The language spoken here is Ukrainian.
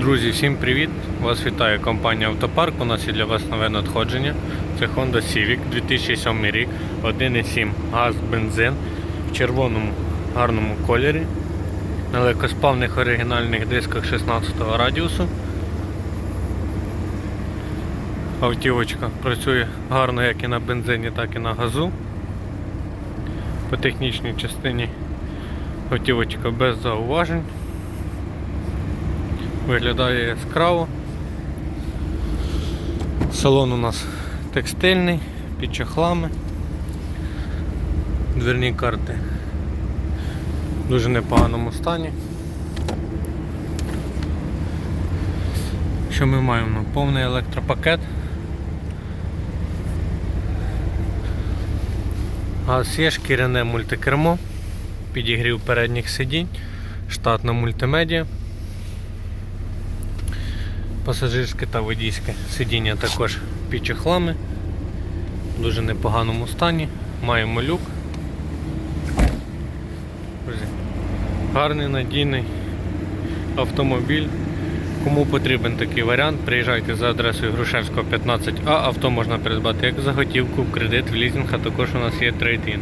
Друзі, всім привіт! Вас вітає компанія Автопарк. У нас є для вас нове надходження. Це Honda Civic 2007 рік, 1,7 газ, бензин в червоному гарному кольорі. На легкосплавних оригінальних дисках 16 радіусу. Автівочка працює гарно як і на бензині, так і на газу. По технічній частині автівочка без зауважень. Виглядає яскраво. Салон у нас текстильний, під чохлами. Дверні карти в дуже непоганому стані. Що ми маємо? Повний електропакет. Газ є шкіряне мультикермо, підігрів передніх сидінь, штатна мультимедіа. Пасажирське та водійське сидіння також під чохлами. В дуже непоганому стані. Маємо люк. Гарний надійний автомобіль. Кому потрібен такий варіант, приїжджайте за адресою Грушевського 15А. Авто можна придбати як за готівку, в кредит, в лізинг, а також у нас є трейдин.